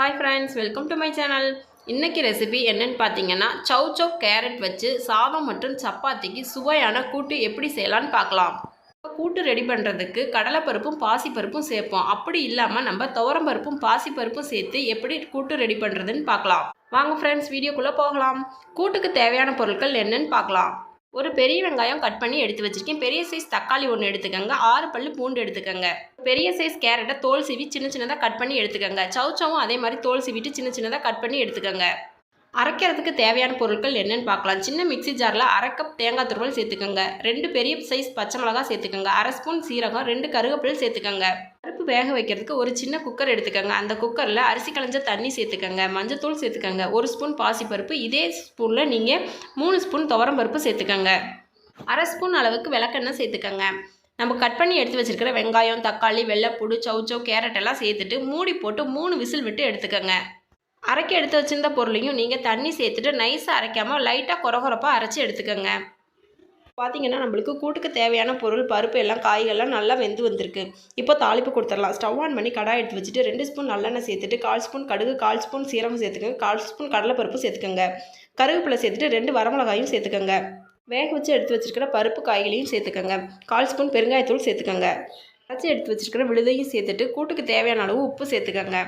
Hi friends welcome to my channel இன்றைக்கி recipe என்னென்னு பார்த்தீங்கன்னா சௌ சௌ கேரட் வச்சு சாதம் மற்றும் சப்பாத்திக்கு சுவையான கூட்டு எப்படி செய்யலான்னு பார்க்கலாம். கூட்டு ரெடி பண்ணுறதுக்கு கடலைப்பருப்பும் பாசிப்பருப்பும் சேர்ப்போம். அப்படி இல்லாமல் நம்ம துவரம்பருப்பும் பாசிப்பருப்பும் சேர்த்து எப்படி கூட்டு ரெடி பண்ணுறதுன்னு பார்க்கலாம். வாங்க ஃப்ரெண்ட்ஸ் வீடியோக்குள்ளே போகலாம். கூட்டுக்கு தேவையான பொருட்கள் என்னென்னு பார்க்கலாம். ஒரு பெரிய வெங்காயம் கட் பண்ணி எடுத்து வச்சுருக்கேன். பெரிய சைஸ் தக்காளி ஒன்று எடுத்துக்கோங்க. ஆறு பல்லு பூண்டு எடுத்துக்கோங்க. பெரிய சைஸ் கேரட்டை தோல் சீவி சின்ன சின்னதாக கட் பண்ணி எடுத்துக்கோங்க. சவுச்சவும் அதே மாதிரி தோல் சீவிட்டு சின்ன சின்னதாக கட் பண்ணி எடுத்துக்கோங்க. அரைக்கிறதுக்கு தேவையான பொருட்கள் என்னென்னு பார்க்கலாம். சின்ன மிக்ஸி ஜாரில் அரை கப் தேங்காய் துருவல் சேர்த்துக்கோங்க. ரெண்டு பெரிய சைஸ் பச்சை மிளகா சேர்த்துக்கோங்க. அரை ஸ்பூன் சீரகம் ரெண்டு கருகப்பில் சேர்த்துக்கோங்க. பருப்பு வேக வைக்கிறதுக்கு ஒரு சின்ன குக்கர் எடுத்துக்கோங்க. அந்த குக்கரில் அரிசி களைஞ்ச தண்ணி சேர்த்துக்கோங்க. மஞ்சத்தூள் சேர்த்துக்கோங்க. ஒரு ஸ்பூன் பாசிப்பருப்பு. இதே ஸ்பூனில் நீங்கள் மூணு ஸ்பூன் துவரம் பருப்பு சேர்த்துக்கோங்க. அரை ஸ்பூன் அளவுக்கு விளக்கெண்ணெய் சேர்த்துக்கோங்க. நம்ம கட் பண்ணி எடுத்து வச்சுருக்கிற வெங்காயம் தக்காளி வெள்ளைப்பூடு சவுச்சோ கேரட் எல்லாம் சேர்த்துட்டு மூடி போட்டு மூணு விசில் விட்டு எடுத்துக்கோங்க. அரைக்க எடுத்து வச்சிருந்த பொருளையும் நீங்கள் தண்ணி சேர்த்துட்டு நைஸாக அரைக்காமல் லைட்டாக குறகுறப்பாக அரைச்சி எடுத்துக்கோங்க. பார்த்தீங்கன்னா நம்மளுக்கு கூட்டுக்கு தேவையான பொருள் பருப்பு எல்லாம் காய்கள்லாம் நல்லா வெந்து வந்திருக்கு. இப்போ தாளிப்பு கொடுத்துடலாம். ஸ்டவ் ஆன் பண்ணி கடாய் எடுத்து வச்சுட்டு ரெண்டு ஸ்பூன் நல்லெண்ணெய் சேர்த்துட்டு கால் ஸ்பூன் கடுகு கால் ஸ்பூன் சீரகம் சேர்த்துக்கோங்க. கால் ஸ்பூன் கடலைப்பருப்பு சேர்த்துக்கோங்க. கருவேப்பிலை சேர்த்துட்டு ரெண்டு வரமிளகாயும் சேர்த்துக்கோங்க. வேக வச்சு எடுத்து வச்சுருக்கிற பருப்பு காய்களையும் சேர்த்துக்கோங்க. கால் ஸ்பூன் பெருங்காயத்தூள் சேர்த்துக்கோங்க. அரைச்சி எடுத்து வச்சுருக்கிற விழுதையும் சேர்த்துட்டு கூட்டுக்கு தேவையான அளவு உப்பு சேர்த்துக்கோங்க.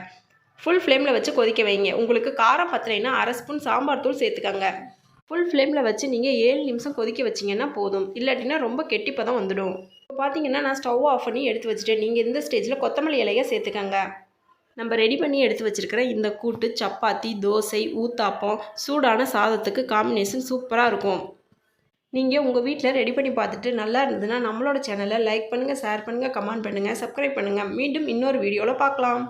ஃபுல் ஃப்ளேமில் வச்சு கொதிக்க வைங்க. உங்களுக்கு காரம் பத்தலைன்னா அரை ஸ்பூன் சாம்பார் தூள் சேர்த்துக்கோங்க. ஃபுல் ஃப்ளேமில் வச்சு நீங்கள் ஏழு நிமிஷம் கொதிக்க வச்சிங்கன்னா போதும். இல்லாட்டினா ரொம்ப கெட்டிப்பதம் வந்துடும். இப்போ பார்த்தீங்கன்னா நான் ஸ்டவ் ஆஃப் பண்ணி எடுத்து வச்சுட்டேன். நீங்கள் இந்த ஸ்டேஜில் கொத்தமல்லி இலையை சேர்த்துக்கோங்க. நம்ம ரெடி பண்ணி எடுத்து வச்சுருக்கிற இந்த கூட்டு சப்பாத்தி தோசை ஊத்தாப்பம் சூடான சாதத்துக்கு காம்பினேஷன் சூப்பராக இருக்கும். நீங்கள் உங்கள் வீட்டில் ரெடி பண்ணி பார்த்துட்டு நல்லா இருந்ததுன்னா நம்மளோட சேனலை லைக் பண்ணுங்கள் ஷேர் பண்ணுங்கள் கமெண்ட் பண்ணுங்கள் சப்ஸ்கிரைப் பண்ணுங்கள் மீண்டும் இன்னொரு வீடியோவில் பார்க்கலாம்.